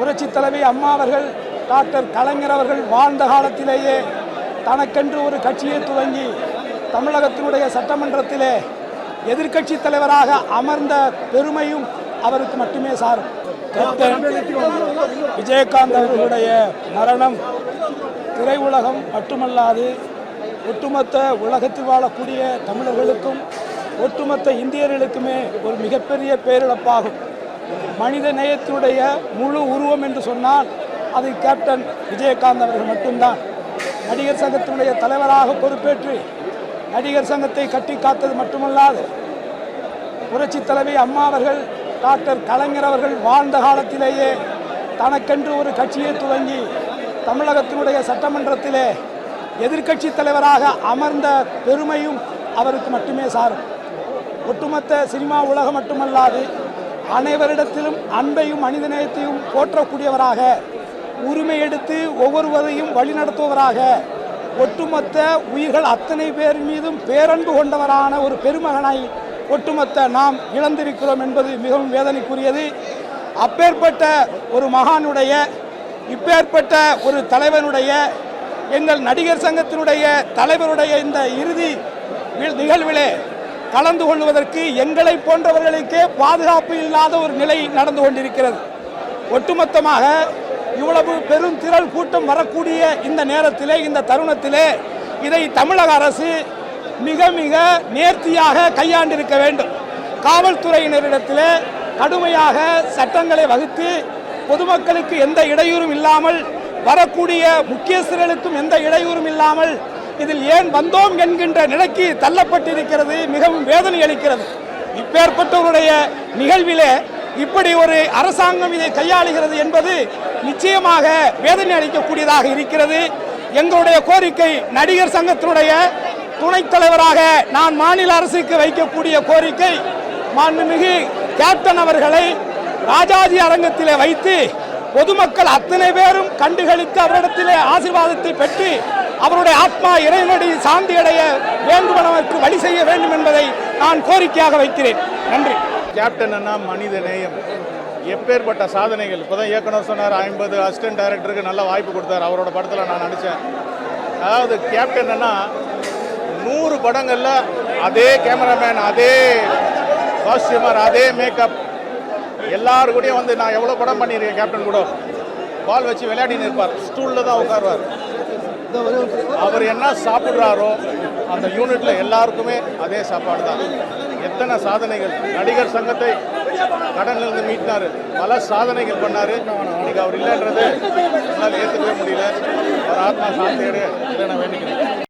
புரட்சி தலைவி அம்மா அவர்கள் டாக்டர் கலைஞர் அவர்கள் வாழ்ந்த காலத்திலேயே தனக்கென்று ஒரு கட்சியை துவங்கி தமிழகத்தினுடைய சட்டமன்றத்திலே எதிர்க்கட்சி தலைவராக அமர்ந்த பெருமையும் அவருக்கு மட்டுமே சாரும். விஜயகாந்த் அவர்களுடைய மரணம் திரையுலகம் மட்டுமல்லாது ஒட்டுமொத்த உலகத்தில் வாழக்கூடிய தமிழர்களுக்கும் ஒட்டுமொத்த இந்தியர்களுக்குமே ஒரு மிகப்பெரிய பேரிழப்பாகும். மனித நேயத்தினுடைய முழு உருவம் என்று சொன்னால் அது கேப்டன் விஜயகாந்த் அவர்கள் மட்டும்தான். நடிகர் சங்கத்தினுடைய தலைவராக பொறுப்பேற்று நடிகர் சங்கத்தை கட்டி காத்தது மட்டுமல்லாது புரட்சி தலைவி அம்மா அவர்கள் டாக்டர் கலைஞர் அவர்கள் வாழ்ந்த காலத்திலேயே தனக்கென்று ஒரு கட்சியை துவங்கி தமிழகத்தினுடைய சட்டமன்றத்திலே எதிர்க்கட்சி தலைவராக அமர்ந்த பெருமையும் அவருக்கு மட்டுமே சாரும். ஒட்டுமொத்த சினிமா உலகம் மட்டுமல்லாது அனைவரிடத்திலும் அன்பையும் மனிதநேயத்தையும் போற்றக்கூடியவராக உரிமை எடுத்து ஒவ்வொருவரையும் வழிநடத்துவவராக ஒட்டுமொத்த உயிர்கள் அத்தனை பேர் மீதும் பேரன்பு கொண்டவரான ஒரு பெருமகனை ஒட்டுமொத்த நாம் இழந்திருக்கிறோம் என்பது மிகவும் வேதனைக்குரியது. அப்பேற்பட்ட ஒரு மகானுடைய இப்பேற்பட்ட ஒரு தலைவனுடைய எங்கள் நடிகர் சங்கத்தினுடைய தலைவருடைய இந்த இறுதி நிகழ்விலே கலந்து கொள்வதற்கு எங்களை போன்றவர்களுக்கே பாதுகாப்பு இல்லாத ஒரு நிலை நடந்து கொண்டிருக்கிறது. ஒட்டுமொத்தமாக இவ்வளவு பெரும் திரள் கூட்டம் வரக்கூடிய இந்த நேரத்திலே இந்த தருணத்திலே இதை தமிழக அரசு மிக மிக நேர்த்தியாக கையாண்டிருக்க வேண்டும். காவல்துறையினரிடத்திலே கடுமையாக சட்டங்களை வகுத்து பொதுமக்களுக்கு எந்த இடையூறும் இல்லாமல் வரக்கூடிய முக்கியஸ்தர்களுக்கும் எந்த இடையூறும் இல்லாமல் இதில் ஏன் வந்தோம் என்கின்ற நிலைக்கு தள்ளப்பட்டிருக்கிறது மிகவும் வேதனை அளிக்கிறது. இப்பேற்பட்டவருடைய நிகழ்விலே இப்படி ஒரு அரசாங்கம் இதை கையாளுகிறது என்பது நிச்சயமாக வேதனை அளிக்கக்கூடியதாக இருக்கிறது. எங்களுடைய கோரிக்கை நடிகர் சங்கத்தினுடைய துணைத் தலைவராக நான் மாநில அரசுக்கு வைக்கக்கூடிய கோரிக்கை மாண்புமிகு கேப்டன் அவர்களை ராஜாஜி அரங்கத்திலே வைத்து பொதுமக்கள் அத்தனை பேரும் கண்டுகளித்து அவரிடத்திலே ஆசீர்வாதத்தை பெற்று அவருடைய ஆத்மா இறைவனடி சாந்தி அடைய வேண்டுமனவருக்கு வழி செய்ய வேண்டும் என்பதை நான் கோரிக்கையாக வைக்கிறேன். நன்றி. கேப்டன் அண்ணா மனித நேயம். எப்பேற்பட்ட சாதனைகள். இப்போ தான் இயக்குனர் சொன்னார் ஐம்பது அசிஸ்டன்ட் டைரக்டருக்கு நல்ல வாய்ப்பு கொடுத்தார். அவரோட படத்தில் நான் நடித்தேன் அதாவது கேப்டன் அண்ணா நூறு படங்களில் அதே கேமராமேன் அதே காஸ்டியூமர் அதே மேக்கப் எல்லாரு கூடயும் வந்து நான் எவ்வளோ படம் பண்ணியிருக்கேன் கேப்டன் கூட. பால் வச்சு விளையாடின்னு இருப்பார். ஸ்டூலில் தான் உட்காருவார். அவர் என்ன சாப்பிட்றாரோ அந்த யூனிட்ல எல்லாருக்குமே அதே சாப்பாடு தான். எத்தனை சாதனைகள். நடிகர் சங்கத்தை கடன்ல இருந்து பல சாதனைகள் பண்ணார். இன்னைக்கு அவர் இல்லைன்றது என்னால் ஏற்றுக்கவே முடியல. ஒரு ஆத்மா சாந்தியோடு இதை நான் வேண்டிக்கிறேன்.